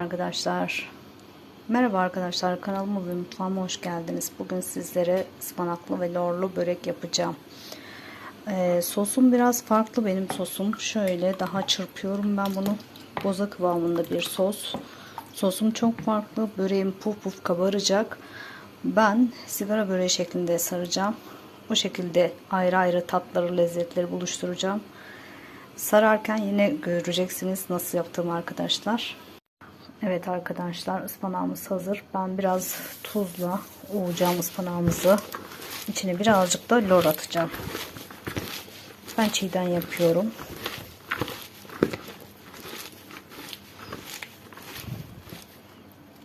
Arkadaşlar merhaba arkadaşlar kanalıma ve mutfağıma hoş geldiniz. Bugün sizlere ıspanaklı ve lorlu börek yapacağım. Ee, sosum biraz farklı benim sosum. Şöyle daha çırpıyorum ben bunu. Boza kıvamında bir sos. Sosum çok farklı. Böreğim puf puf kabaracak. Ben sigara böreği şeklinde saracağım. Bu şekilde ayrı ayrı tatları lezzetleri buluşturacağım. Sararken yine göreceksiniz nasıl yaptığımı arkadaşlar. Evet arkadaşlar ıspanağımız hazır. Ben biraz tuzla ovacağım ıspanağımızı. İçine birazcık da lor atacağım. Ben çiğden yapıyorum.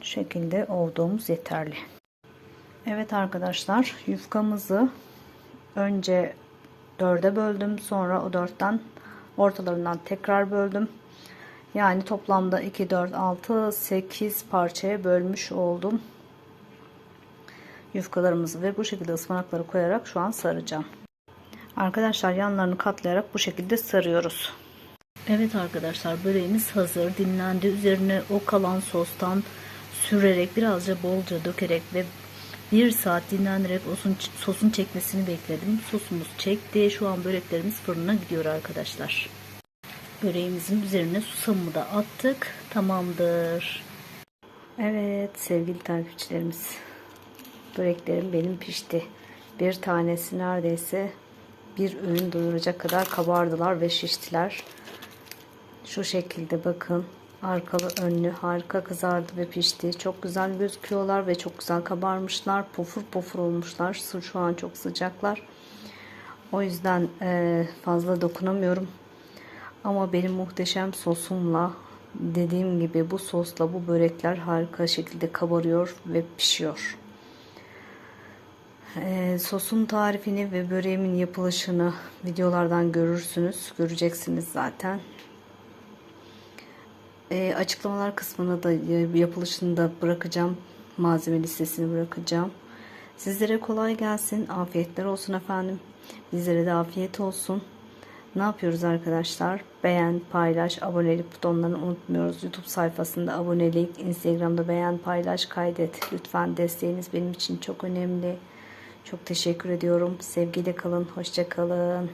Şu şekilde ovduğumuz yeterli. Evet arkadaşlar yufkamızı önce dörde böldüm. Sonra o dörtten ortalarından tekrar böldüm. Yani toplamda 2, 4, 6, 8 parçaya bölmüş oldum. Yufkalarımızı ve bu şekilde ıspanakları koyarak şu an saracağım. Arkadaşlar yanlarını katlayarak bu şekilde sarıyoruz. Evet arkadaşlar böreğimiz hazır. Dinlendi. Üzerine o kalan sostan sürerek birazca bolca dökerek ve bir saat dinlendirerek sosun, sosun çekmesini bekledim. Sosumuz çekti. Şu an böreklerimiz fırına gidiyor arkadaşlar. Böreğimizin üzerine susamı da attık. Tamamdır. Evet sevgili takipçilerimiz. Böreklerim benim pişti. Bir tanesi neredeyse bir öğün doyuracak kadar kabardılar ve şiştiler. Şu şekilde bakın. Arkalı önlü harika kızardı ve pişti. Çok güzel gözüküyorlar ve çok güzel kabarmışlar. Pofur pofur olmuşlar. Şu an çok sıcaklar. O yüzden fazla dokunamıyorum. Ama benim muhteşem sosumla dediğim gibi bu sosla bu börekler harika şekilde kabarıyor ve pişiyor. Ee, sosun tarifini ve böreğimin yapılışını videolardan görürsünüz. Göreceksiniz zaten. Ee, açıklamalar kısmına da yapılışını da bırakacağım. Malzeme listesini bırakacağım. Sizlere kolay gelsin. Afiyetler olsun efendim. Bizlere de afiyet olsun. Ne yapıyoruz arkadaşlar? Beğen, paylaş, abonelik butonlarını unutmuyoruz. YouTube sayfasında abonelik, Instagram'da beğen, paylaş, kaydet. Lütfen desteğiniz benim için çok önemli. Çok teşekkür ediyorum. Sevgiyle kalın, hoşça kalın.